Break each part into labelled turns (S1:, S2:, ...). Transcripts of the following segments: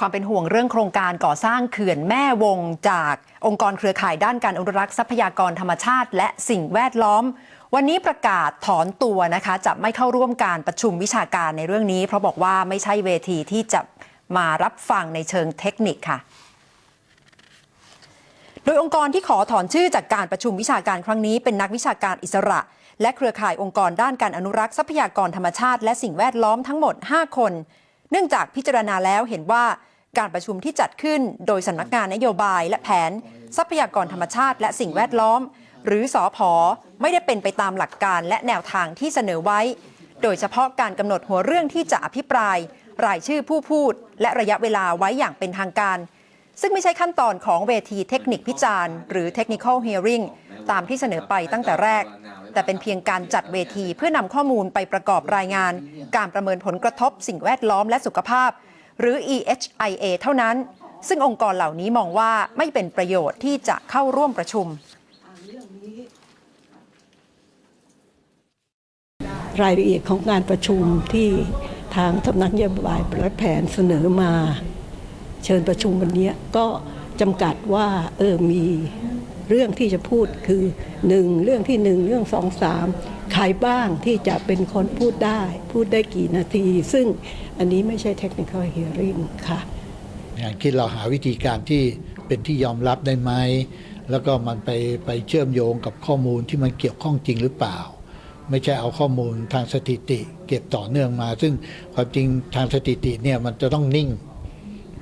S1: ความเป็นห่วงเรื่องโครงการก่อสร้างเขื่อนแม่วงจากองค์กรเครือข่ายด้านการอนุรักษ์ทรัพยากรธรรมชาติ และสิ่งแวดล้อม วันนี้ประกาศถอนตัวนะคะจะไม่เข้าร่วมการประชุมวิชาการในเรื่องนี้ เพราะบอกว่าไม่ใช่เวทีที่จะมารับฟังในเชิงเทคนิคค่ะโดยองค์กรที่ขอถอนชื่อจากการประชุมวิชาการครั้งนี้เป็นนักวิชาการอิสระ และเครือข่ายองค์กรด้านการอนุรักษ์ทรัพยากรธรรมชาติ และสิ่งแวดล้อมทั้งหมด 5 คน เนื่องจากพิจารณาแล้วเห็นว่า การประชุมที่จัดขึ้นโดยสำนักงานนโยบายและแผน ทรัพยากรธรรมชาติและสิ่งแวดล้อม หรือสอพอไม่ได้เป็นไปตามหลักการและแนวทางที่เสนอไว้ โดยเฉพาะการกำหนดหัวเรื่องที่จะอภิปราย รายชื่อผู้พูด และระยะเวลาไว้อย่างเป็นทางการ ซึ่งไม่ใช่ขั้นตอนของเวทีเทคนิคพิจารณ์หรือ technical hearing ตามที่เสนอไปตั้งแต่แรก แต่เป็นเพียงการจัดเวทีเพื่อนำข้อมูลไปประกอบรายงาน การประเมินผลกระทบสิ่งแวดล้อมและสุขภาพ หรือ EHIA เท่านั้น ซึ่งองค์กรเหล่านี้มองว่าไม่เป็นประโยชน์ที่จะเข้าร่วมประชุม
S2: รายละเอียดของการประชุมที่ทางสำนักนโยบายและแผนเสนอมา เชิญประชุมวันนี้ก็จำกัดว่าเออมีเรื่องที่จะพูดคือหนึ่งเรื่องที่หนึ่งเรื่องสองสาม ใครบ้างที่จะเป็นคนพูดได้ พูดได้กี่นาที ซึ่งอันนี้ไม่ใช่ technical hearing ค่ะ
S3: อย่างคิดเราหาวิธีการที่เป็นที่ยอมรับได้ไหม แล้วก็มันไปไปเชื่อมโยงกับข้อมูลที่มันเกี่ยวข้องจริงหรือเปล่า ไม่ใช่เอาข้อมูลทางสถิติ เก็บต่อเนื่องมา ซึ่งความจริงทางสถิติเนี่ยมันจะต้องนิ่ง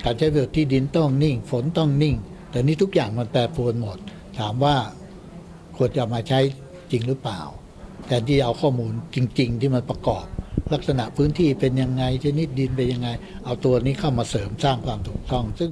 S3: การใช้ประโยชน์ที่ดินต้องนิ่ง ฝนต้องนิ่ง แต่นี้ทุกอย่างมันแปรปรวนหมด ถามว่าควรจะมาใช้จริงหรือเปล่า แต่ที่เอาข้อมูลจริง ๆ ที่มันประกอบ ลักษณะพื้นที่เป็นยังไงชนิดดินเป็นยังไง เอาตัวนี้เข้ามาเสริมสร้างความถูกต้องซึ่ง